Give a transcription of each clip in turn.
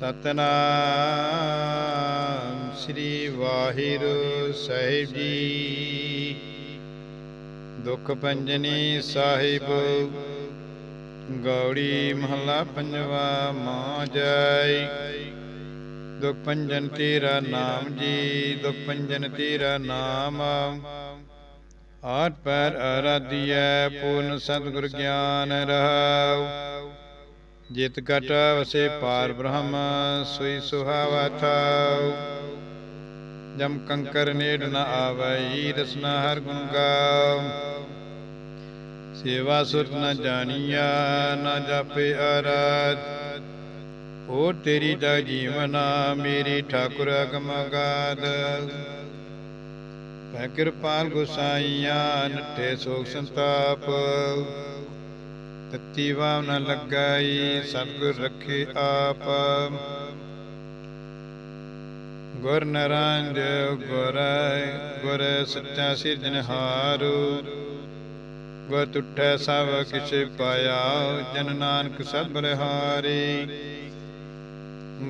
ਸਤਨਾਮ ਸ੍ਰੀ ਵਾਹਿਗੁਰੂ ਸਾਹਿਬ ਜੀ। ਦੁਖ ਪੰਜਨੀ ਸਾਹਿਬ, ਗੌੜੀ ਮਹਲਾ ਪੰਜਵਾ ਮਾਂ ਜੈ ਦੁਖ ਪੰਜਨ ਤੇਰਾ ਨਾਮ ਜੀ, ਦੁਖ ਪੰਜਨ ਤੇਰਾ ਨਾਮ। ਆਠ ਪੈਰ ਅਰਾਧਿਐ ਪੂਰਨ ਸਤਿਗੁਰ ਗਿਆਨ ਰਹਾਉ। ਜਿਤ ਕਟ ਵਸੇ ਪਾਰ ਬ੍ਰਹਮ, ਸੁਈ ਸੁਹਾਵਾ ਥਾਉ ਜਮ ਕੰਕਰ ਨੇੜ ਨ ਆਵਈ ਰਸਨਾ ਹਰ ਗੁਣ ਗਾਉ। ਸੇਵਾ ਸੁਰਤ ਨ ਜਾਣੀਆ, ਨ ਜਾਪੇ ਅਰਾਧ ਓ ਤੇਰੀ ਦਾ ਜੀਵਨਾ ਮੇਰੀ ਠਾਕੁਰ ਅਗਮ ਗਾਦ ਭੈ ਕਿਰਪਾਲ ਗੁਸਾਈਆਂ, ਨੱਠੇ ਸੋਖ ਸੰਤਾਪ। ਤਤੀ ਵਾਵ ਨ ਲੱਗਾਈ ਸਤਿਗੁਰ ਰੱਖੇ ਆਪ। ਗੁਰ ਨਰੰਜ ਗੁਰ ਗੁਰ ਸੱਚਾ ਸਿਰਜਨਹਾਰੂ ਗੁਰ ਤੁਠੈ ਸਭ ਕਿਛ ਪਾਇਆ, ਜਨ ਨਾਨਕ ਸਭ ਬਲਿਹਾਰੀ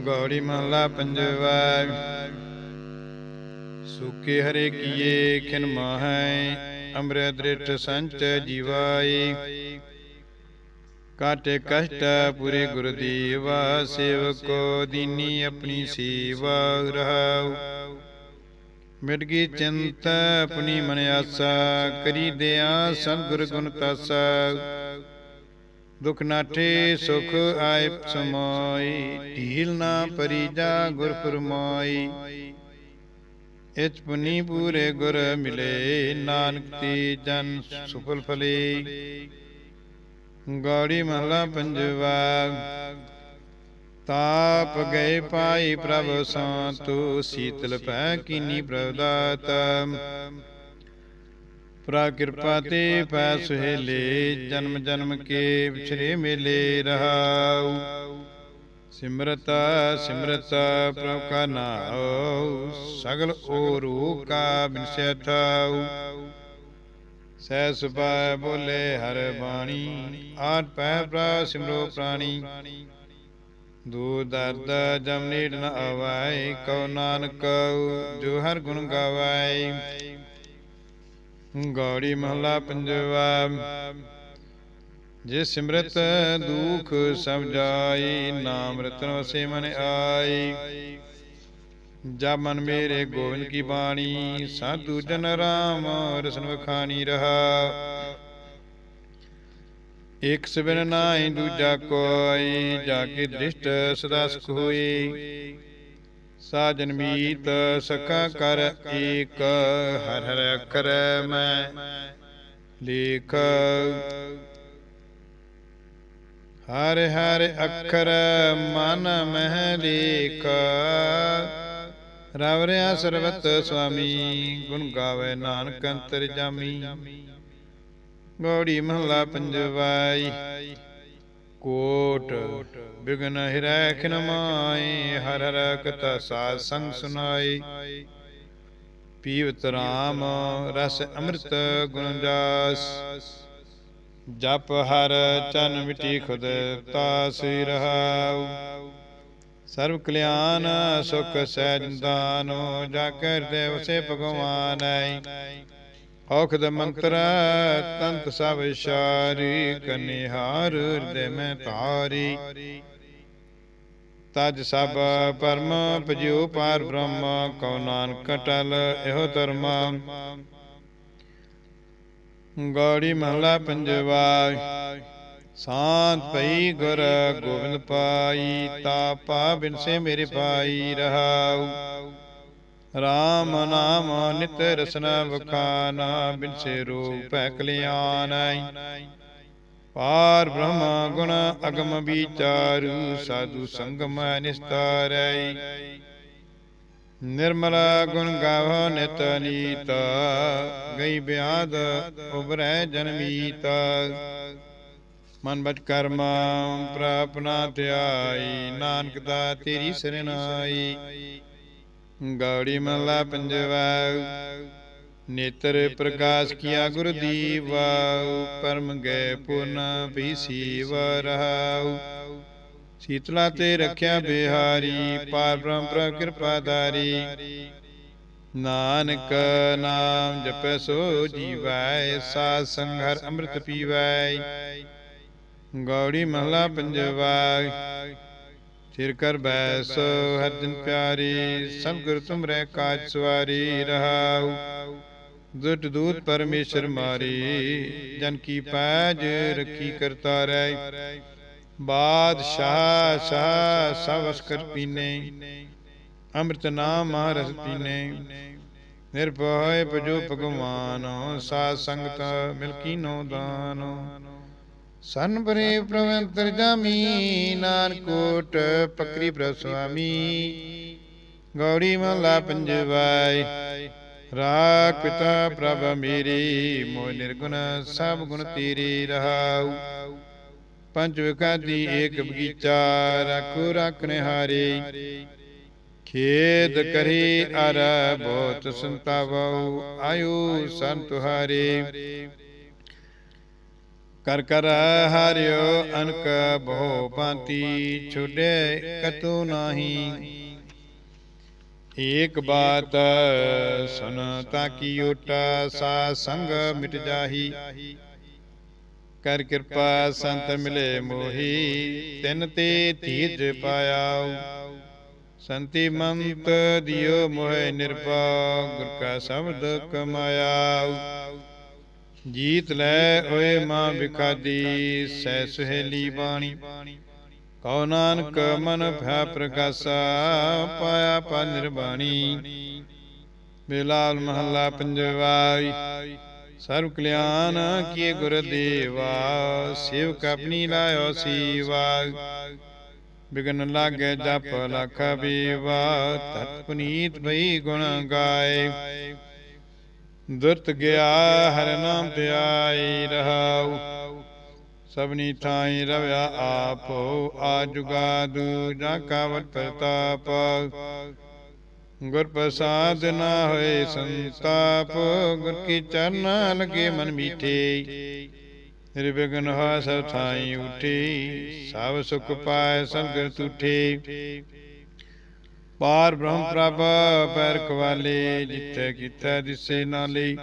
ਗੌੜੀ ਮਹਲਾ ਪੰਜਵਾ ਸੁਕੇ ਹਰੇ ਕੀਏ ਖਿਨ ਮਾਹੈ, ਅੰਮ੍ਰਿਤ ਦ੍ਰਿਟ ਸੰਚ ਜੀਵਾਈ। ਕਾਟੇ ਕਸ਼ਟ ਪੁਰੇ ਗੁਰ ਦੇਵਾ ਸੇਵਕੋ ਦੀਨੀ ਆਪਣੀ ਸੇਵਾ ਰਹਾਉ ਮਿਟ ਗਈ ਚਿੰਤ ਆਪਣੀ ਮਨ ਆਸਾ ਕਰੀ ਦਿਆ ਸਤਿਗੁਰ ਗੁਣ ਤਾਸਾ ਦੁਖ ਨਾਠੇ ਸੁਖ ਆਇ ਸਮਾਈ ਢੀਲ ਨਾ ਪਰਿਜਾ ਗੁਰ ਫਰਮਾਈ ਇਚ ਪੁਨੀ ਪੂਰੇ ਗੁਰ ਮਿਲੇ ਨਾਨਕ ਤੇ ਜਨ ਸੁਫਲ ਫਲੇ ਗੌੜੀ ਮਹਲਾ ਪੰਜਵਾ। ਤਾਪ ਗਏ ਪਾਈ ਪ੍ਰਭ ਸੰਤੂ ਸੀਤਲ ਪੈ ਕੀਨੀ ਪ੍ਰਭ ਦਾਤ ਪ੍ਰਾ ਕਿਰਪਾ ਤੇ ਪੈ ਸੁਹੇਲੇ ਜਨਮ ਜਨਮ ਕੇ ਵਿਛਰੇ ਮੇਲੇ ਰਹਾਉ। ਸਿਮਰਤ ਸਿਮਰਤ ਪ੍ਰਭ ਕਾ ਨਾਉ, ਸਗਲ ਓਰੂ ਕਾ ਬਿਨਸੈ ਥਾਉ ਸਹਿ ਸੁਭਾਇ ਬੋਲੇ ਹਰ ਬਾਣੀ ਆਠ ਪੈ ਪ੍ਰਾ ਸਿਮਰੋ ਪ੍ਰਾਣੀ। ਦੂ ਦਰਦ ਜਮ ਨੀੜ ਨ ਆਵਾਈ ਕਉ ਨਾਨਕ ਜੋ ਹਰ ਗੁਣ ਗਾਵਾਈ ਗੌੜੀ ਮਹਲਾ ਪੰਜਵਾ, ਜੇ ਸਿਮਰਤ ਦੁਖ ਸਭ ਜਾਈ ਨਾਮ ਰਤਨ ਵਸੇ ਮਨ ਆਈ ਜਾ ਮਨ ਮੇਰੇ ਗੋਬਿੰਦ ਕੀ ਬਾਣੀ, ਸਾਧੂ ਜਨ ਰਾਮ, ਰਸਨ ਵਖਾਣੀ ਰਹਾ। ਇਕ ਸਬਨ ਨਾਹੀ ਦੂਜਾ ਕੋਈ ਜਾ ਕੇ ਦ੍ਰਿਸ਼ਟ ਸਦਾ ਸੁਖ ਹੋਈ। ਸਾਜਨ ਮੀਤ ਸਕਾ ਕਰ ਏਕ, ਹਰ ਹਰ ਅਕਰ ਮੈਂ ਲੇਖ। ਹਰ ਹਰ ਅੱਖਰ ਮਨ ਮਹਿ ਲੇਖ। ਰਵ ਰਿਆ ਸਰਬਤ ਸੁਆਮੀ, ਗੁਣ ਗਾਵੇ ਨਾਨਕ ਅੰਤਰ ਜਾਮੀ। ਗੌੜੀ ਮਹਲਾ ਪੰਜਵਾਈ, ਕੋਟ ਬਿਗਨ ਹਿਰੈ ਖਿਨ ਮਾਈ ਹਰ ਹਰ ਕਥਾ ਸਾਧ ਸੰਗ ਸੁਨਾਈ ਪੀਵਤ ਰਾਮ, ਰਸ ਅੰਮ੍ਰਿਤ ਗੁਣ ਜਾਸ। ਜਪ ਹਰ ਚਨ ਮਿਟੀ ਖੁਦ ਤਾਸੀ ਰਹਾਉ। ਸਰਬ ਕਲਿਆਣ, ਸੁਖ ਸਹਿਜ ਦਾਨੋ ਜਾ ਕਰ ਦੇ ਵਸੇ ਭਗਵਾਨ ਆਈ। ਔਖਦ ਮੰਤਰ, ਤੰਤ ਸਭ ਇਸ਼ਾਰੀ ਕਨਿਹਾਰ ਹਿਰਦੇ ਮੈਂ ਤਾਰੀ ਤਜ ਸਭ ਪਰਮ, ਭਜਿਓ ਪਾਰ ਬ੍ਰਹਮ, ਕਉ ਨਾਨਕ ਟਲ, ਇਹੋ ਧਰਮ। ਗੌੜੀ ਮਹਲਾ ਪੰਜਵਾ। ਸਾਤ ਭਈ ਗੁਰ ਗੋਬਿੰਦ ਪਾਈ ਤਾਪਾ ਬਿਨਸੇ ਮੇਰੇ ਪਾਈ ਰਹਾਉ। ਰਾਮ ਨਾਮ ਨਿਤ ਰਸਨਾ ਵਖਾਨਾ ਬਿਨਸੇ ਰੂਪ ਕਲਿਆਣ ਪਾਰ ਬ੍ਰਹਮ ਗੁਣ ਅਗਮ ਵਿਚਾਰੂ ਸਾਧੂ ਸੰਗਮ ਨਿਸਤਾਰੈ। ਨਿਰਮਲ ਗੁਣ ਗਾਵੋ ਨਿਤ ਨੀਤ ਗਈ ਬਿਆਦ ਉਬਰੈ ਜਨਮੀਤ ਮਨ ਬਚ ਕਰਮ ਪ੍ਰਾਪਨਾ ਧਿਆਈ, ਨਾਨਕ ਦਾ ਤੇਰੀ ਸਰਨਾਈ ਗੌੜੀ ਮਹਲਾ ਪੰਜਵਾ, ਨੇਤਰ ਪ੍ਰਕਾਸ਼ ਕੀਆ ਗੁਰ ਦੀਵਾ ਪਰਮ ਗਏ ਪੁਨ ਵੀ ਸੀਵ ਰਹਾਉ। ਸੀਤਲਾ ਤੇ ਰੱਖਿਆ ਬਿਹਾਰੀ, ਪਾਰ ਬ੍ਰਹਮ ਪ੍ਰਭ ਕਿਰਪਾਦਾਰੀ ਨਾਨਕ ਨਾਮ ਜਪੈ ਸੋ ਜੀਵੈ, ਸਾਧ ਸੰਘਰ ਅੰਮ੍ਰਿਤ ਪੀਵੈ। ਗੌੜੀ ਮਹਲਾ ਪੰਜਵਾ ਥਿਰ ਕਰ ਬੈਸ, ਹਰ ਦਿਨ ਪਿਆਰੀ, ਸਭ ਗੁਰ ਤੁਮਰੇ ਕਾਜ ਸਵਾਰੀ ਰਹਾਉ। ਦੁਟ ਦੂਤ ਪਰਮੇਸ਼ਰ ਮਾਰੀ, ਜਨ ਕੀ ਪੈਜ ਰੱਖੀ ਕਰਤਾ ਰਹਿ। ਬਾਦਸ਼ਾਹ, ਸ਼ਾਹ ਸਵਸ ਕਰ ਪੀਨੇ। ਅੰਮ੍ਰਿਤ ਨਾਮ ਮਹਾਰਸ ਪੀਨੇ। ਨਿਰਭੈ ਭਜੋ ਭਗਵਾਨ, ਸਾਧ ਸੰਗਤ ਮਿਲਕੀਨੋ ਦਾਨੋ। ਸਨ ਬਰੇ ਪ੍ਰਵੰਤਰ ਜਾਮੀ, ਨਾਨਕ ਕੋਟ ਪਕਰੀ ਪ੍ਰਭ ਸੁਆਮੀ। ਗੌੜੀ ਮਹਲਾ ਪੰਜਵਾਈ, ਰਾਖ ਪਿਤਾ ਪ੍ਰਭ ਮੇਰੀ ਮੋ ਨਿਰਗੁਣ ਸਭ ਗੁਣ ਤੇਰੇ ਰਹਾਉ। ਪੰਜ ਵਿਕਾਦੀ ਏਕ ਬਗੀਚਾ ਰੱਖੋ ਰੱਖਣੇ ਹਾਰੇ ਖੇਦ ਕਰੇ ਅਰ, ਬਹੁਤ ਸੰਤਾਵਉ ਆਇਓ ਸੰਤ ਹਾਰੇ। ਕਰ ਕਰ ਹਰਿਓ ਅਨਕ ਭੋ ਭਾਂਤੀ, ਛੁਡੇ ਕਤੂ ਨਾਹੀ। ਏਕ ਬਾਤ ਸੁਨ ਤਾ ਕੀ ਓਟਾ, ਸਾ ਸੰਗ ਮਿਟ ਜਾਹੀ। ਕਰ ਕਿਰਪਾ ਸੰਤ ਮਿਲੇ ਮੋਹੀ, ਤਿਨ ਤੇ ਧੀਜ ਪਾਇਆਉ। ਸੰਤੀ ਮੰਤ ਦਿਓ ਮੋਹਿ ਨਿਰਭਉ, ਗੁਰ ਕਾ ਸ਼ਬਦ ਕਮਾਇਆਉ। ਜੀਤ ਲੈ ਓਏ ਮਾਂ ਵਿਖਾਦੀ ਸਹਿ ਸੁਹੇਲੀ ਬਾਣੀ। ਕਉ ਨਾਨਕ ਮਨ ਭੈ ਪ੍ਰਕਾਸ਼ਾ ਪਾਇਆ ਪਾ ਨਿਰਬਾਣੀ। ਬਿਲਾਲ ਮਹੱਲਾ ਪੰਜਵਾਈ, ਸਰਬ ਕਲਿਆਣ ਕੀਏ ਗੁਰ ਦੇਵਾ, ਸੇਵਕ ਆਪਣੀ ਲਾਇਓ ਸੀਵਾ ਬਿਗਨ ਲਾਗੇ ਜਪ ਲਖ ਬੀਵਾ, ਤਤ ਪੁਨੀਤ ਭਈ ਗੁਣ ਗਾਏ। ਦੁਰਤ ਗਿਆ ਹਰ ਨਾਮ ਤੇ ਰਹਾਉ। ਸਭਨੀ ਥਾਈ ਰਵਿਆ ਆਪੋ ਆ ਜੁਗਾਦੂ ਜਾ ਕਾਵਤ ਪ੍ਰਤਾਪ ਗੁਰ ਪ੍ਰਸਾਦ ਨਾ ਹੋਏ ਸੰਤਾਪ, ਗੁਰ ਕੀ ਚਰਨ ਲਗੇ ਮਨ ਮੀਠੇ। ਨਿਰਵਿਘਨ ਹੋ ਸਭ ਥਾਈ ਉਠੀ, ਸਭ ਸੁਖ ਪਾਏ ਸੰਗਤ ਉਠੇ। ਪਾਰ ਬ੍ਰਹਮ ਪ੍ਰਭ, ਪੈਰ ਕਵਾਲੇ ਜਿੱਥੇ ਕੀਤਾ ਦਿਸੇ ਨਾਲੇ।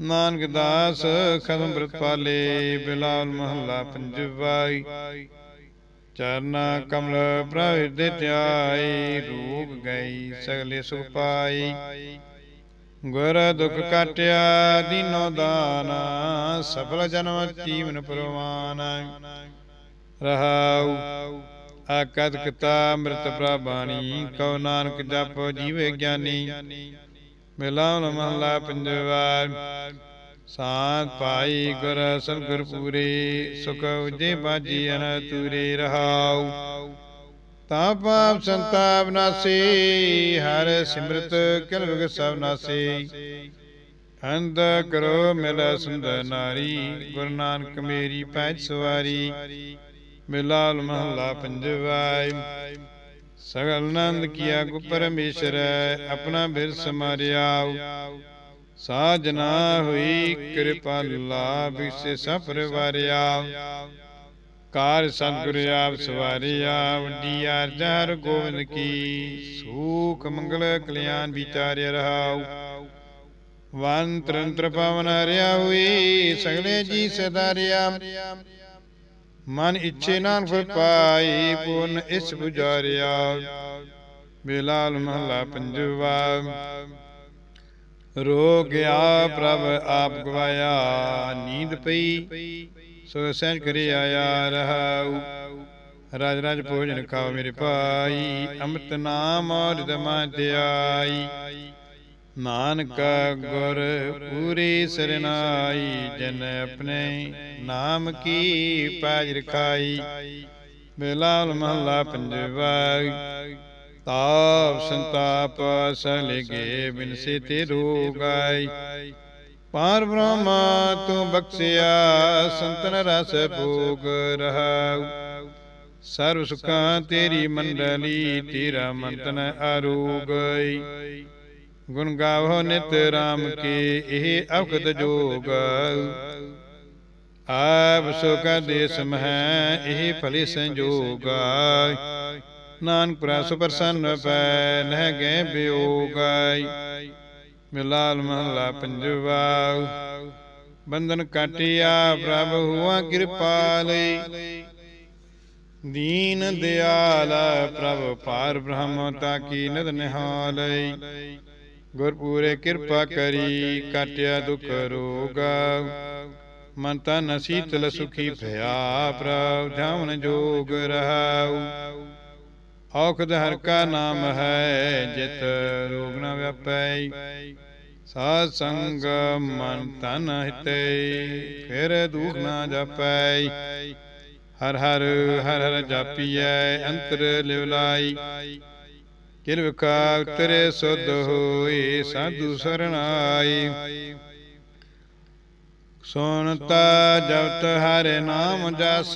ਨਾਨਕ ਦਾਸ ਖਦਮ ਬ੍ਰਤ ਬਿਲਾਲ ਮਹੱਲਾ ਪੰਜਵਾਈ। ਚਰਨਾ ਕਮਲ ਪ੍ਰਭ ਦੇ ਧਿਆਈ ਰੂਪ ਗਈ ਸਗਲੇ ਸੁਖ ਪਾਈ ਗੁਰ ਦੁਖ ਕਾਟਿਆ, ਦੀਨੋ ਦਾਨ, ਸਫਲ ਜਨਮ ਜੀਵਨ ਪ੍ਰਵਾਨ। ਰਹਾਉ ਆਕਦ ਕਿਤਾ ਅੰਮ੍ਰਿਤ ਪ੍ਰਭਾਣੀ ਕਉ ਨਾਨਕ ਜਪ ਜੀਵੇ ਗਿਆਨੀ। ਮਿਲਾਉ ਮਹਲਾ ਪੰਜਵਾ ਸਾਤ ਪਾਈ ਗੁਰ ਸਤਿਗੁਰ ਪੂਰੇ ਸੁਖ ਉਜੇ ਬਾਜੀ ਅਨ ਤੂਰੇ ਰਹਾਉ। ਤਾਂ ਪਾਪ ਸੰਤਾਪ ਨਾਸੇ ਹਰ ਸਿਮਰਤ ਕਿਲ ਵਿਗ ਸਭ ਨਾਸੇ। ਅੰਧ ਕਰੋ ਮਿਲ ਸੁੰਦਰ ਨਾਰੀ ਗੁਰੂ ਨਾਨਕ ਮੇਰੀ ਪੈਜ ਸਵਾਰੀ। ਮਿਲਾਲ ਮਹੱਲਾ ਪੰਜਵਾਈ। ਸਗਲ ਨੰਦ ਕੀਆ ਗੁ ਪਰਮੇਸ਼ਰ ਆਪਣਾ ਬਿਰ ਸਮਾਰਿਆਉ ਸਾਜਨਾ ਹੋਈ ਕਿਰਪਾਲਾ ਬਿਸੇ ਸਫਰ ਵਾਰਿਆ ਕਾਰ ਸਤਿਗੁਰ ਆਪ ਸਵਾਰਿਆ ਵੱਡੀ ਅਰਜਹਰ ਗੋਬਿੰਦ ਕੀ। ਸੂਖ ਮੰਗਲ ਕਲਿਆਣ ਵਿਚਾਰਿਆ ਰਹਾਉ। ਵਨ ਤਰੰਤਰ ਪਵਨ ਹਰਿਆ ਹੋਈ, ਸਗਲੇ ਜੀ ਸਦਾਰਿਆ ਮਨ ਇੱਛੇ ਨਾ ਫਲ ਪਾਈ ਪੂਰਨ ਇਸ ਬੁਝਾਰਿਆ ਬਿਲਾਲ ਮਹਲਾ ਪੰਜਵਾ। ਰੋ ਗਿਆ ਪ੍ਰਭ ਆਪ ਗਵਾਇਆ, ਨੀਂਦ ਪਈ, ਸੋ ਸਹਿਜ ਕਰੀ ਆਇਆ ਰਹਾਉ। ਰਾਜ ਰਾਜ ਭੋਜਨ ਖਾਓ ਮੇਰੇ ਭਾਈ, ਅੰਮ੍ਰਿਤ ਨਾਮ ਔਰ ਰਿਦ ਧਿਆਈ ਨਾਨਕ ਗੁਰ ਪੂਰੀ ਸਰਨਾਈ, ਜਨ ਆਪਣੇ ਨਾਮ ਕੀ ਪਾਜ ਰਖਾਈ। ਬਿਲਾਲ ਮਹੱਲਾ ਪੰਜਵਾ ਤਾਪ ਸੰਤਾਪ ਸਲਗੇ ਬਿਨਸੇ ਤੇ ਰੋਗਾਈ ਪਾਰ ਬ੍ਰਹਮ ਤੂੰ ਬਖਸ਼ਿਆ, ਸੰਤਨ ਰਸ ਭੋਗ ਰਹਾਉ। ਸਰਬ ਸੁਖਾਂ ਤੇਰੀ ਮੰਡਲੀ, ਤੇਰਾ ਮੰਤਨ ਅਰੋਗਈ ਗੁਣ ਗਾਵੋ ਨਿਤ ਰਾਮ ਕੀ, ਇਹ ਅਵਖਤ ਜੋਗ। ਆਪ ਸੋ ਕਾ ਦੇਸ ਮਹਿ, ਇਹ ਭਲੇ ਸੰਜੋਗਾ। ਨਾਨਕ ਪ੍ਰਸ ਪ੍ਰਸੰਨ ਪੈ, ਨਹਿ ਗਏ ਬਿਯੋਗਾਈ ਮਿਲਾਲ ਮਹਲਾ ਪੰਜਵਾ, ਬੰਧਨ ਕਾਟਿਆ ਪ੍ਰਭ ਹੁਆ ਕਿਰਪਾਲਈ ਦੀਨ ਦਿਆਲ ਪ੍ਰਭ ਪਾਰ ਬ੍ਰਹਮ, ਤਾ ਕੀ ਨਦ ਨਿਹਾਲਈ ਗੁਰ ਪੂਰੇ ਕਿਰਪਾ ਕਰੀ ਕਾਟਿਆ ਦੁਖ ਰੋਗ। ਮਨ ਤਨ ਸੀਤਲ ਸੁਖੀ ਭਇਆ ਪ੍ਰਭ ਧਾਵਨ ਜੋਗ ਰਹਾਉ। ਔਖਦ ਹਰ ਕਾ ਨਾਮ ਹੈ ਜਿਤ ਰੋਗ ਨ ਵਿਆਪੈ। ਸਾਧ ਸੰਗ ਮਨ ਤਨ ਹਿਤੇ ਫਿਰ ਦੁਖ ਨ ਜਾਪੈ। ਹਰ ਹਰ ਹਰ ਹਰ ਜਾਪੀਐ ਅੰਤਰ ਲਿਵਲਾਈ। ਕਿਰਵਕਾ ਤੇਰੇ ਸੁਧ ਹੋਏ ਸਾਧੂ ਸਰਣਾਈ। ਸੁਨਤਾ ਜਪਤ ਹਰਿ ਨਾਮ ਜਸ,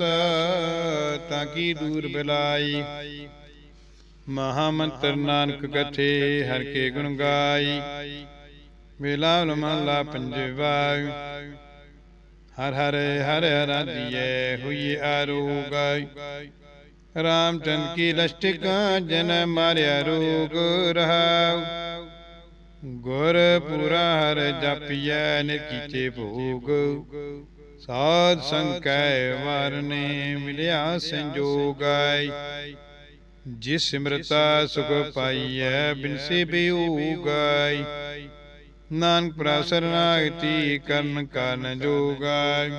ਤਾਂ ਕੀ ਦੂਰ ਬਿਲਾਈ। ਮਹਾ ਨਾਨਕ ਕਥੇ ਹਰ ਕੇ ਗੁਣ ਗਾਈ। ਮਿਲਾਵ ਮਹਲਾ ਪੰਜਵਾ, ਹਰ ਹਰ ਹਰ ਰਾਧੀਏ ਹੋਈ ਆਰੋਗਾਈ। ਰਾਮਚੰਦ ਕੀ ਲਸ਼ਟਿਕਾ ਜਨ ਮਾਰਿਆ ਰੋਗ ਰਹਾਉ। ਗੁਰ ਪੂਰਾ ਹਰ ਜਪਿਐ ਨਿਕੀਚੇ ਭੋਗ। ਸਾਧ ਸੰਕੈ ਵਰਨੇ ਮਿਲਿਆ ਸੰਜੋਗਾਈ। ਜਿਸ ਸਿਮਰਤਾ ਸੁਖ ਪਾਈਐ ਬਿਨਸੇ ਬਿਉਗਾਈ। ਨਾਨਕ ਪ੍ਰਸਰਨਾਗਤੀ ਕਰਨ ਕਾਰਨ ਜੋਗਾਈ।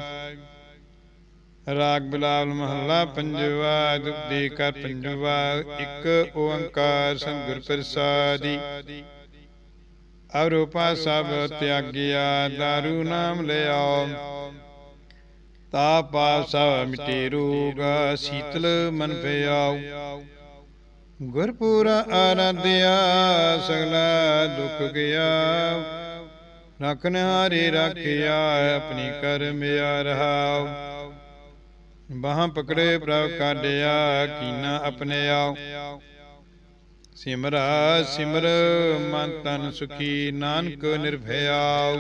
ਰਾਗ ਬਿਲਾਵਲ ਮਹੱਲਾ ਪੰਜਵਾ ਦੁਪਦੀ ਕਰ ਪੰਜਵਾ, ਇੱਕ ਓੰਕਾਰ ਸੰਗੁਰ ਪ੍ਰਸਾਦੀ। ਅਰੂਪਾ ਸਭ ਤਿਆਗਿਆ, ਦਾਰੂ ਨਾਮ ਲਿਆਓ। ਤਾ ਪਾਪ ਸਭ ਮਿਟੇ ਰੋਗ ਸੀਤਲ ਮਨ ਪਿਆਉ ਗੁਰਪੂਰਾ ਆਰਾਧਿਆ, ਸਗਲਾ ਦੁਖ ਗਿਆ। ਰਖਨ ਹਾਰੇ ਰੱਖਿਆ, ਆਪਣੀ ਕਰਮਿਆ ਰਹਾਉ ਬਾਹਾਂ ਪਕੜੇ ਪ੍ਰਭ ਕਾਢਿਆ ਕੀਨਾ ਆਪਣੇ ਆਉ ਸਿਮਰਾ ਸਿਮਰ ਮਨ ਤਨ ਸੁਖੀ ਨਾਨਕ ਨਿਰਭਇਆਉ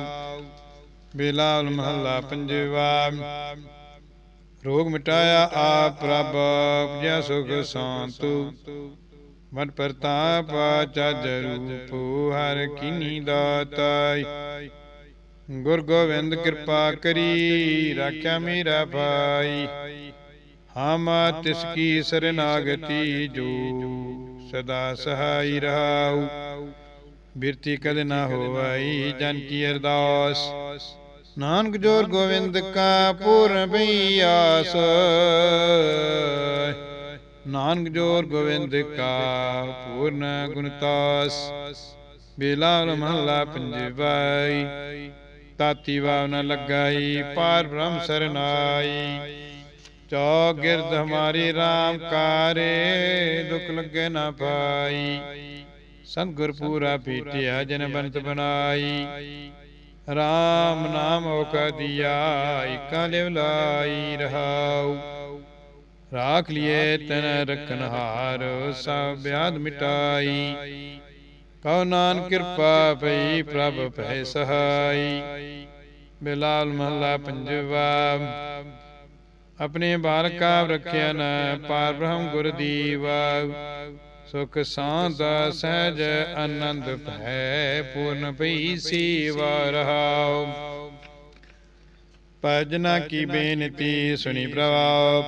ਬਿਲਾਲ ਮਹੱਲਾ ਪੰਜਵਾ। ਰੋਗ ਮਿਟਾਇਆ ਆਪ ਪ੍ਰਭ ਉਪਜਿਆ ਸੁਖ ਸ਼ਾਂਤੁ। ਮਨ ਪ੍ਰਤਾਪ ਚਜ ਰੂਪ ਹਰ ਕੀਨੀ ਦਾਤਾਈ। ਗੁਰ ਗੋਬਿੰਦ ਕਿਰਪਾ ਕਰੀ ਰਾਖਿਆ ਮੇਰਾ ਭਾਈ। ਹਮ ਤਿਸ ਕੀ ਸਰਨਾਗਤੀ ਜੋ, ਸਦਾ ਸਹਾਈ ਰਹਾਉ। ਬਿਰਤੀ ਕਦੇ ਨਾ ਹੋਵਾਈ, ਜਨ ਕੀ ਅਰਦਾਸ। ਨਾਨਕ ਜੋਰ ਗੋਵਿੰਦ ਕਾ ਪੂਰਨ ਪਈ ਆਸ। ਨਾਨਕ ਜੋਰ ਗੋਵਿੰਦ ਕਾ ਪੂਰਨ ਗੁਣਤਾਸ ਬਿਲਾਲ ਮਹੱਲਾ ਪੰਜਵਾਈ। ਤਾਤੀ ਵਾਵ ਨ ਲਗਾਈ, ਪਾਰ ਬ੍ਰਹਮ ਸਰਨਾਈ। ਚੌ ਗਿਰਦ ਹਮਾਰੀ RAM ਕਾਰੇ ਦੁਖ ਲੱਗੇ ਨਾ ਪਾਈ। ਸੰਗੁਰ ਪੂਰਾ ਪੀਟਿਆ ਜਨ ਬੰਤ ਬਣਾਈ। RAM ਨਾਮ ਓਕ ਦਿਆ ਇਕਾ ਲਿਵ ਲਾਈ ਰਹਾਉ। ਰਾਖ ਲਿਏ ਤਨ ਰਖਨ ਹਾਰ ਸਭ ਬਿਆਦ ਮਿਟਾਈ। ਕਉ ਨਾਨਕ ਕਿਰਪਾ ਪਈ ਪ੍ਰਭ ਭੈ ਸਹਾਈ। ਬਿਲਾਲ ਮਹਲਾ ਪੰਜਵਾ। ਆਪਣੇ ਬਾਲਕਾ ਰੱਖਿਆ ਨ, ਪਾਰ ਬ੍ਰਹਮ ਗੁਰ ਦੀਵਾ। ਸੁਖ ਸਾਂਦ ਸਹਿਜ ਆਨੰਦ ਭੈ, ਪੂਰਨ ਪਈ ਸੀਵਾ ਰਹਾਉ। ਭਜਨਾ ਕੀ ਬੇਨਤੀ ਸੁਣੀ ਪ੍ਰਭਾਪ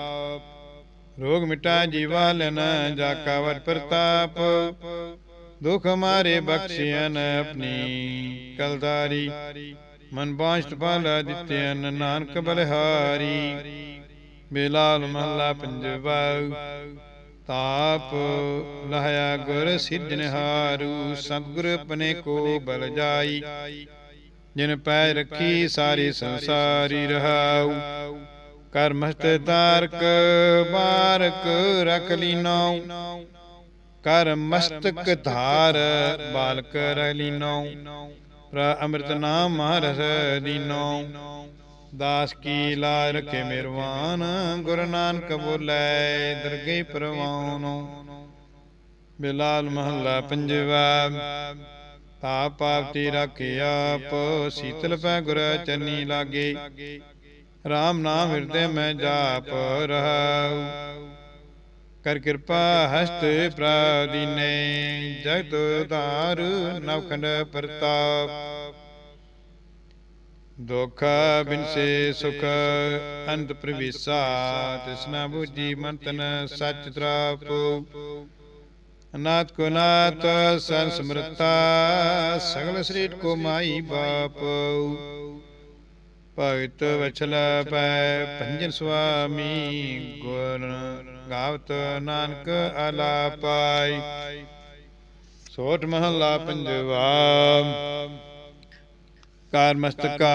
ਰੋਗ ਮਿਟਾ ਜੀਵਾ ਲੈਨ, ਜਾ ਕਾ ਪ੍ਰਤਾਪ। ਦੁਖ ਮਾਰੇ ਬਖਸ਼ਿਆਨ ਆਪਣੀ ਕਲਦਾਰੀ। ਮਨ ਬਾਸ਼ਟ ਪਾਲਾ ਦਿੱਤਿਆਨ ਨਾਨਕ ਬਲਹਾਰੀ। ਬਿਲਾਲ ਮਹਲਾ ਪੰਜਵਾ ਤਾਪ ਲਹਇਆ ਗੁਰ ਸਿਰਜਨਹਾਰੂ ਸਤਿਗੁਰ ਆਪਣੇ ਕੋ ਬਲ ਜਾਈ। ਜਿਨ ਪੈ ਰੱਖੀ ਸਾਰੀ ਸੰਸਾਰੀ ਰਹਾਉ। ਕਰ ਮਸਤ ਤਾਰਕ ਬਾਰਕ ਰਖ ਲੀਨੋ ਕਰ ਮਸਤਕ ਧਾਰ ਬਾਲਕ ਰਹਿ ਲੀਨੋ ਪ੍ਰ ਅੰਮ੍ਰਿਤ ਨਾਮ ਮਹਾਰਸ ਦੀਨੋ ਦਾਸ ਕੀ ਲਾ ਰਖੇ ਮਿਰਵਾਨ, ਗੁਰੂ ਨਾਨਕ ਬੋਲੇ ਦਰਗੇ ਪਰਵਾਨੋ। ਬਿਲਾਲ ਮਹੱਲਾ ਪੰਜਵਾ ਤਾ ਪਾਪਤੀ ਰਖਿ ਆਪ, ਸੀਤਲ ਪੈ ਗੁਰ ਚੰਨੀ ਲਾਗੇ। RAM ਨਾਮ ਹਿਰਦੇ ਮੈਂ ਜਾਪ ਰਹਾਉ। ਕਰ ਕਿਰਪਾ ਹਸਤ ਪ੍ਰਾਦੀਨੇ ਜਗਤ ਉਧਾਰ ਨਵਖੰਡ ਪ੍ਰਤਾਪ। ਦੁਖ ਬਿਨਸੇ ਸੁਖ, ਅੰਤ ਪ੍ਰਵੇਸਾ, ਤਿਸਨਾ ਬੁਝੀ ਮੰਤਨ ਸਚ ਤਰਾਪ। ਅਨਾਥ ਕੋ ਨਾਥ ਸੰ ਸਮਰਤਾ ਸਗਲ ਸ੍ਰੀਟ ਕੋ ਮਾਈ ਬਾਪ। ਭਗਤ ਵਚਲ ਪੈ ਪੰਜਨ ਸੁਆਮੀ ਗੁਰ ਗਾਵਤ ਨਾਨਕ ਆਲਾਪਾਈ ਸੋਟ ਮਹਲਾ ਪੰਜਵਾ। ਕਾਰ ਮਸਤਕਾ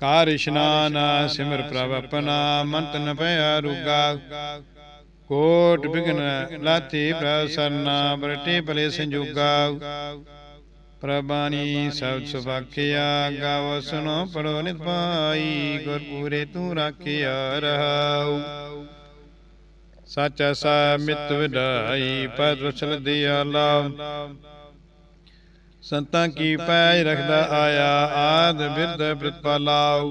ਕਾਰ। ਇਸ਼ਨਾਨ, ਸਿਮਰ ਪ੍ਰਭ ਆਪਣਾ, ਮੰਤ ਨ ਭਇਆ ਰੁਗਾ। ਕੋਟ ਬਿਗਨ ਲਾਤੀ ਪ੍ਰਸੰਨਾ ਬਰਟੇ ਭਲੇ ਸੰਜੋਗਾ। ਪ੍ਰਬਾਣੀ ਸਭ ਸੁਭਾਖਿਆ, ਗਾਵ ਸੁਨੋ ਪੜੋ ਨਿਤ ਪਾਈ ਗੁਰ ਪੂਰੇ ਤੂੰ ਰਾਖਿਆ ਰਹਾਉ। ਸਾਚਾ ਸਾ ਮਿਤ ਵਿਡਾਈ ਪਦ ਵਚਲ ਦਿਆਲਾ। ਸੰਤਾਂ ਕੀ ਪੈ ਰਖਦਾ ਆਇਆ ਆਦ ਬਿਰਦ ਪ੍ਰਤਪਾਲਾਉ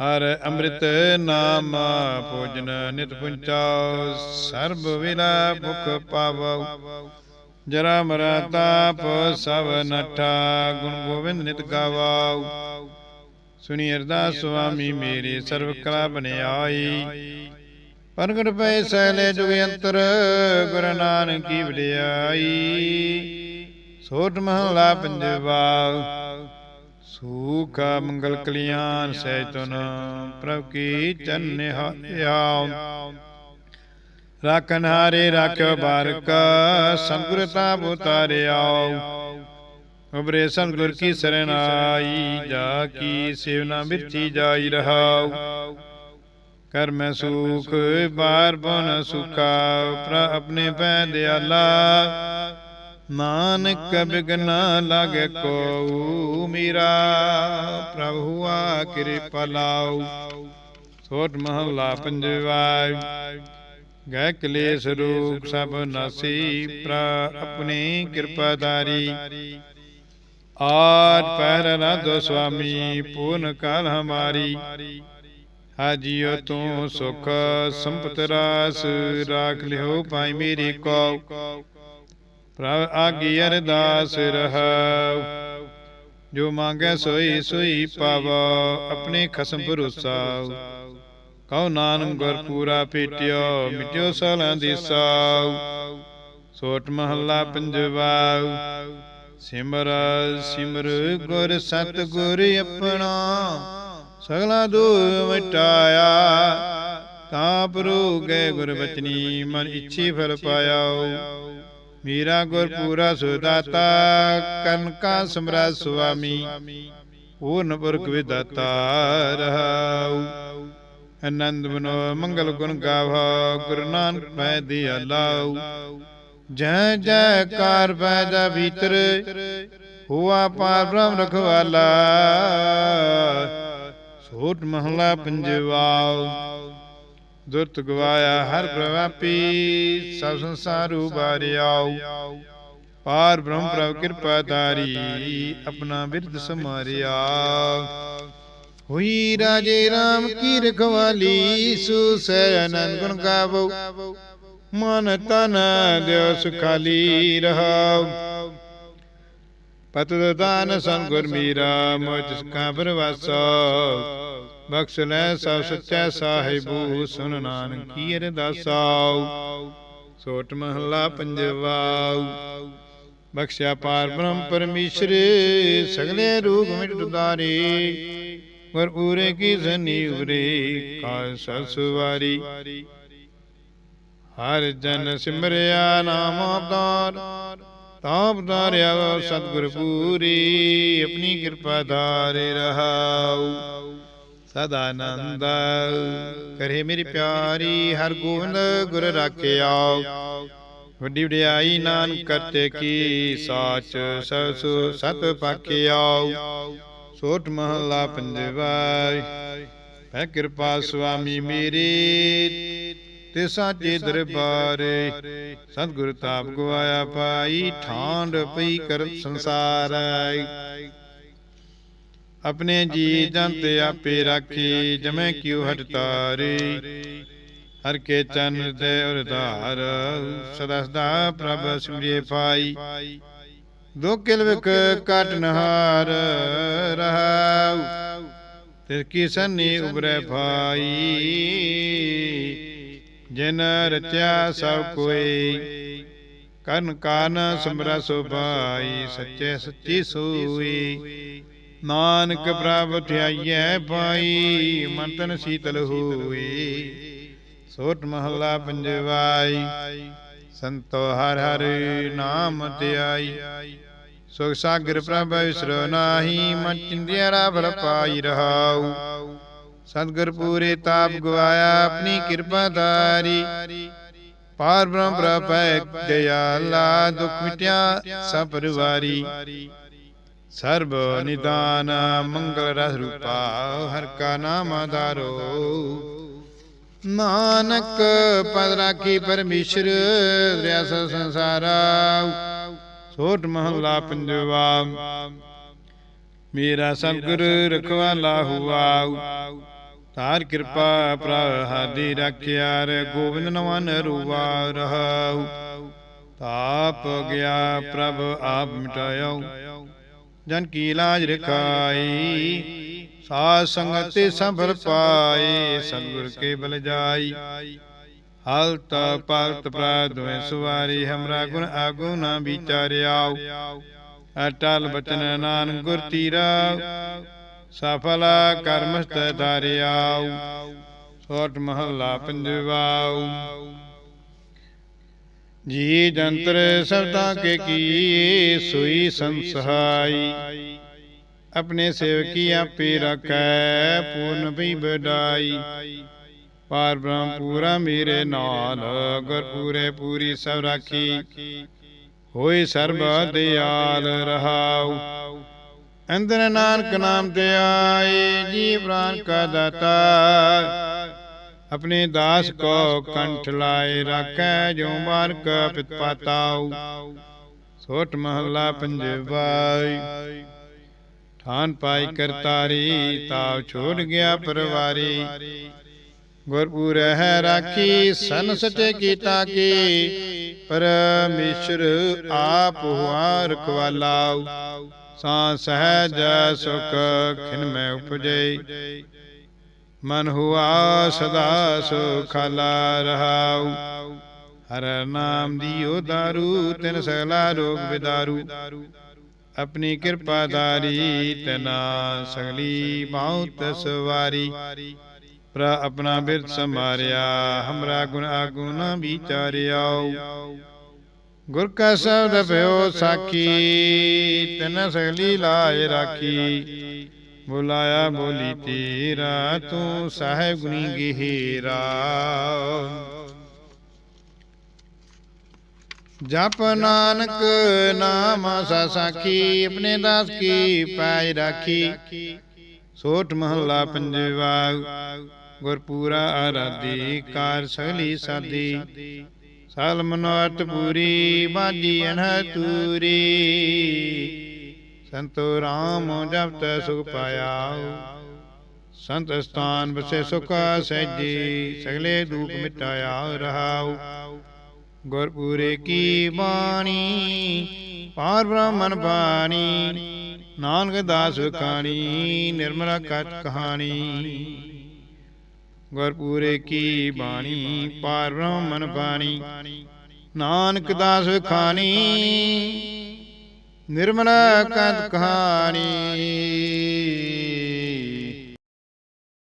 ਹਰ ਅੰਮ੍ਰਿਤ ਨਾਮ ਭੋਜਨ ਨਿਤ ਪੁੰਚਾਉ ਸਰਬ ਵਿਲਾ ਭੁਖ ਪਾਵਉ ਜਰਾ ਮਰਾ ਤਾਪ ਸਭ ਨਠਾ ਗੁਣ ਗੋਬਿੰਦ ਨਿਤ ਗਾਵਾਉ ਸੁਣੀ ਅਰਦਾਸ ਸੁਆਮੀ ਮੇਰੀ ਸਰਬ ਕਲਾ ਬਨਿਆਈ ਪ੍ਰਗਟ ਪਏ ਸਹਿਲੇ ਜੁਗ ਅੰਤਰ ਗੁਰੂ ਨਾਨਕ ਕੀ ਵਡਿਆਈ। ਸੋਟ ਮਹਲਾ ਪੰਜਵਾ ਸੂਖ ਮੰਗਲ ਕਲਿਆਣ ਸਹਿਤਨ ਪ੍ਰਭ ਕੀ ਚੰਨ ਹਾਇਆ ਰਾਖਨ ਹਾਰੇ ਰਾਖਿਓ ਬਾਰਕ, ਸੰਗੁਰ ਤਾਪ ਉਤਾਰਿਆਉ ਉਬਰੇ ਸੰਗੁਰ ਕੀ ਸਰਨਾਈ ਜਾ ਕੀ ਸੇਵਨਾ ਮਿਰਚੀ ਜਾਈ ਰਹਾਉ ਕਰਮ ਸੁਖ, ਬਾਰ ਬਨ ਸੁਖਾ ਪ੍ਰ ਆਪਣੇ ਪੈ ਦਿਆਲਾ ਨਾਨਕ ਬਿਗਨਾ ਲਾਗੇ ਕੋ ਮੀਰਾ ਪ੍ਰਭੂ ਆ ਕਿਰਪਾ ਲਾਉ ਸੋਟ ਮਹਲਾ ਪੰਜਵਾ। ਗੈ ਕਲੇਸ਼ ਰੂਪ ਸਭ ਨਾਸੀ। ਪ੍ਰ ਆਪਣੀ ਕਿਰਪਾ ਧਾਰੀ ਆਜ ਪਹਿਰ ਰਾਧੋ ਸੁਆਮੀ ਪੂਰਨ ਕਾਲ ਹਮਾਰੀ। ਹਾਜੀਓ ਤੂੰ ਸੁਖ ਸੰਪਤ ਰਾਸ। ਰਾਖ ਲਿਓ ਪਾਈ ਮੇਰੀ ਕੋ। ਪ੍ਰਭ ਆਗੀ ਅਰਦਾਸ ਰਹਾਉ। ਜੋ ਮੰਗੈ ਸੋਈ ਸੋਈ ਪਾਵੋ, ਆਪਣੇ ਖਸਮ ਭਰੋਸਾ ਕਉ ਨਾਨਕ ਗੁਰ ਪੂਰਾ ਪੀਟਿਓ, ਮਿਟਿਓ ਸਾਲਾਂ ਦੀ ਸਾਉ। ਸੋਟ ਮਹੱਲਾ ਪੰਜਵਾ ਸਿਮਰ ਸਿਮਰ ਗੁਰ ਸਤ ਗੁਰ ਆਪਣਾ, ਸਗਲਾ ਦੁਖ ਮਿਟਾਇਆ। ਤਾਂ ਪਰੂ ਗਏ ਗੁਰ ਬਚਨੀ ਮਨ ਇੱਛੀ ਫਲ ਪਾਇਆਓ ਮੀਰਾ ਗੁਰ ਪੂਰਾ ਸੁਦਾਤਾ, ਕਨਕਾ ਸਮਰਾ ਸੁਆਮੀ। ਪੂਰਨ ਪੁਰਖ ਵਿਦਾਤਾ ਰਹਾਉ। ਆਨੰਦ ਮਨੋ ਮੰਗਲ ਗੁਣ ਗਾਵਾ, ਗੁਰੂ ਨਾਨਕ ਪੈ ਦਿਆ ਲਾਉ ਜੈ ਜੈਕਾਰ ਪੈਦਾ ਭੀਤਰ, ਹੋਆ ਪਾਰ ਬ੍ਰਹਮ ਰਖਵਾਲਾ। ਸੋਟ ਮਹਲਾ ਪੰਜਵਾ ਦੁਰਤ ਗਵਾਇਆ, ਹਰ ਪ੍ਰਵਾਪੀ ਸਭ ਸੰਸਾਰ ਉਬਾਰਿਆਉ ਪਾਰ ਬ੍ਰਹਮ ਪ੍ਰਭ ਕਿਰਪਾ ਧਾਰੀ, ਆਪਣਾ ਬਿਰਧ ਸਮਾਰਿਆ ਹੋਈ ਰਾਜੇ RAM ਕੀ ਰਖਵਾਲੀ ਸੂ ਸੈ ਅਨੰਦ ਗੁਣ ਗਾਵੋ। ਮਨ ਤਨ ਦਿਓ ਸੁਖਾਲੀ ਰਹਾਉ ਪਤ ਦਾਨ ਸੰਗ ਗੁਰ ਮੀਰਾ ਮੋਜ ਕਾ ਪਰਵਾਸਾ। ਬਖਸ਼ ਲੈ ਸਭ ਸੱਚਾ ਸਾਹਿਬੂ ਸੁਨ ਨਾਨਕ ਕੀ ਅਰਦਾਸਾਉ। ਸੋਟ ਮਹੱਲਾ ਪੰਜਵਾ ਬਖਸ਼ਿਆ ਪਾਰ ਬ੍ਰਹਮ ਪਰਮੇਸ਼ਰ, ਸਗਲੇ ਰੂਪ ਮਿਟ ਦੁਦਾਰੇ। ਗੁਰ ਪੂਰੇ ਕੀ ਸਨੀ ਉਰੇ ਕਾਲ ਸਸਵਾਰੀ ਹਰ ਜਨ ਸਿਮਰਿਆ ਨਾਮ ਆਪਦਾਰ ਤਾਪ ਧਾਰਿਆ ਸਤਿਗੁਰ ਪੂਰੀ, ਆਪਣੀ ਕਿਰਪਾ ਧਾਰੇ ਰਹਾਉ। ਸਦਾ ਆਨੰਦ ਕਰੇ ਮੇਰੀ ਪਿਆਰੀ, ਹਰ ਗੋਬਿੰਦ ਗੁਰ ਰਾਖਿਆ। ਵੱਡੀ ਵਡਿਆਈ ਨਾਨਕ ਕਰਤੇ ਕੀ ਸਾਚ ਸਸ ਸਤ ਪਾਖਿਆ। ਸੋਟ ਮਹਲਾ ਪੰਜਵਾ ਹੈ ਕਿਰਪਾ ਸੁਆਮੀ ਮੇਰੀ, ਤੇ ਸਾਚੇ ਦਰਬਾਰੇ ਸਤਿਗੁਰ ਤਾਪ ਗਵਾਇਆ ਪਾਈ, ਠਾਂਡ ਪਈ ਕਰ ਸੰਸਾਰ ਆਪਣੇ ਜੀ ਜੰਤ ਆਪੇ ਰਾਖੀ ਜਮੈ ਕਿਉ ਹਟ ਤਾਰੇ ਹਰ ਕੇ ਚੰਨ ਤੇ ਉਰਧਾਰ ਸਦਾ ਸਦਾ ਪ੍ਰਭ ਸਿਮਰਿਏ ਪਾਈ। ਦੋ ਕਿਲ ਵਿਕ ਕਟ ਨਹਾਰ ਰਹਾਉ। ਤਿਸ ਕੀ ਸੰਨੀ ਉਬਰੈ ਭਾਈ। ਜਿਨ ਰਚਿਆ ਸਭ ਕੋਈ। ਕਰਨ ਕਾਨ ਸਮਰਾ ਸੁਭਾਈ ਸੱਚੇ ਸੱਚੀ ਸੋਈ। ਨਾਨਕ ਪ੍ਰਭ ਧਿਆਈਐ ਪਾਈ ਮਨ ਤਨ ਸੀਤਲ ਹੋਈ। ਸੋਟ ਮਹੱਲਾ ਪੰਜਵਾਈ। ਸੰਤੋ ਹਰ ਹਰ ਨਾਮ ਧਿਆਈ। ਸੁਖ ਸਾਗਰ ਪ੍ਰਭ ਵਿਸਰੋ ਨਾਹੀ ਮਨ ਚਿੰਦਿਆ ਰਾਵਲ ਪਾਈ ਰਹਾਉ। ਸਤਿਗੁਰ ਪੂਰੇ ਤਾਪ ਗਵਾਇਆ ਆਪਣੀ ਕਿਰਪਾ ਧਾਰੀ। ਪਾਰ ਬ੍ਰਹਮ ਪ੍ਰਭੈ ਦਇਆਲਾ ਦੁਖ ਮਿਟਿਆ ਸਭ ਪਰਿਵਾਰੀ। ਸਰਬ ਨਿਦਾਨ ਮੰਗਲ ਰਸ ਰੂਪਾ ਹਰ ਕਾ ਨਾਮ ਆਧਾਰੋ ਨਾਨਕ ਪਦ ਰਾਖੀ ਪਰਮੇਸ਼ਰ ਰਿਆਸ ਸੰਸਾਰਾ। ਸੋਟ ਮਹੱਲਾ ਪੰਜਵਾ। ਮੇਰਾ ਸਤਿਗੁਰ ਰਖਵਾਲਾ ਹੁਆ। ਤਾਰ ਕਿਰਪਾ ਪ੍ਰਹਾਦੀ ਰੱਖਿਆ ਰੇ ਗੋਬਿੰਦ ਨਵਨ ਰੂਵਾ ਰਹਾਉ। ਤਾਪ ਗਿਆ ਪ੍ਰਭ ਆਪ ਮਿਟਾਇਓ। ਜਨ ਕੀ ਲਾਜ ਰਖਾਈ? ਸਾਧ ਸੰਗਤ ਤੇ ਸੰਭਲ ਪਾਏ ਸਤਿਗੁਰ ਕੇ ਬਲ ਜਾਈ। ਹਲਤ ਪਲਤ ਪ੍ਰਾਦਵੇਂ ਸੁਵਾਰੀ ਹਮਰਾ ਗੁਣ ਆਗੂ ਨਾ ਵਿਚਾਰਿਆਉ ਅਟਲ ਬਚਨ ਨਾਨਕ ਗੁਰ ਤੀਰਾ ਸਫਲ ਕਰਮਸਤ ਧਾਰਿਆਉ ਸੋਟ ਮਹੱਲਾ ਪੰਜਵਾਉ ਜੀ ਜੰਤਰ ਸਬਦਾਂ ਕੇ ਕੀਏ ਸੋਈ ਸੰਸਹਾਈ ਆਪਣੇ ਸੇਵਕੀ ਆਪੇ ਰੱਖੈ, ਪੂਰਨ ਭਈ ਬਡਾਈ ਪਾਰ ਬ੍ਰਹਮ ਪੂਰਾ ਮੇਰੇ ਨਾਲ ਗੁਰ ਪੂਰੇ ਪੂਰੀ ਸਭ ਰਾਖੀ। ਹੋਏ ਸਰਬ ਦਿਆਲ ਰਹਾਉ। ਅੰਦਰ ਨਾਨਕ ਨਾਮ ਤੇ ਆਏ ਜੀ ਪ੍ਰਾਨ ਕਾ ਦਾਤਾ। ਆਪਣੇ ਦਾਸ ਕੋ ਕੰਠ ਲਾਏ ਰੱਖੈ ਜੋ ਮਾਰ ਪਿਤ ਪਾਤਾਉ ਸੋਟ ਮਹੱਲਾ ਪੰਜਵਾਈ। ਠਾਨ ਪਾਈ ਕਰਤਾਰੀ, ਤਾਵ ਛੋੜ ਗਿਆ ਪਰਵਾਰੀ। ਗੁਰਪੂਰ ਹੈ ਰਾਖੀ ਸਨ ਸਚੇ ਕੀਤਾ ਕੀ। ਪਰਮੇਸ਼ਰ ਆਪ ਹੁਆ ਰਖਵਾਲਾਉ। ਸਾ ਸਹਿਜ ਸੁਖ ਖਿਨ ਮੈਂ ਉਪਜੈ। ਮਨ ਹੁਆ ਸਦਾ ਸੁਖਾਲਾ ਰਹਾਉ। ਹਰ ਨਾਮ ਦੀਓ ਦਾਰੂ, ਤਿਨ ਸਗਲਾ ਰੋਗ ਵਿਦਾਰੂ। ਆਪਣੀ ਕਿਰਪਾ ਦਾਰੀ ਤਨਾ ਸਗਲੀ ਬਾਉਤ ਸਵਾਰੀ ਪਰ ਆਪਣਾ ਬਿਰਤ ਸਮਾਰਿਆ ਹਮਰਾ ਗੁਣ ਆਗੂ ਨਾ ਵਿਚਾਰਿਆਉ। ਗੁਰ ਕਾ ਸ਼ਬਦ ਭਇਓ ਸਾਖੀ, ਤਿਨ ਸਗਲੀ ਲਾਇ ਰਾਖੀ। ਬੁਲਾਇਆ ਬੋਲੀ ਤੇਰਾ, ਤੂੰ ਸਾਹਿਬ ਗੁਣੀ ਗਹਿਰਾ। ਜਪ ਨਾਨਕ ਨਾਮ ਸਾਖੀ, ਆਪਣੇ ਦਾਸ ਕੀ ਪਾਇ ਰਾਖੀ। ਸੋਠ ਮਹੱਲਾ ਪੰਜਵਾ, ਗੁਰਪੂਰਾ ਆਰਾਧੀ, ਕਾਰ ਸਗਲੀ ਸਾਦੀ। ਸਾਲ ਮਨੋਰਤ ਪੂਰੀ ਬਾਜੀ ਅਨਹ ਸੰਤੋ ਰਾਮ ਜਪ ਤੈ ਸੁਖ ਪਾਇਆ ਸੰਤ ਸਥਾਨ ਬਸੇ ਸੁਖ ਸਹਿਜੀ, ਸਗਲੇ ਦੁਖ ਮਿਟਾਇਆ ਰਹਾਉ। ਗੁਰਪੂਰੇ ਕੀ ਬਾਣੀ, ਪਾਰ ਬ੍ਰਹਮਨ ਬਾਣੀ, ਨਾਨਕ ਦਾਸ ਖਾਣੀ ਨਿਰਮਲਾ ਕਤ ਕਹਾਣੀ। ਗੁਰਪੂਰੇ ਕੀ ਬਾਣੀ, ਪਾਰ ਬ੍ਰਹਮਨ ਬਾਣੀ, ਨਾਨਕ ਦਾਸ ਖਾਣੀ। ਨਿਰਮਲ ਕਹਾਣੀ।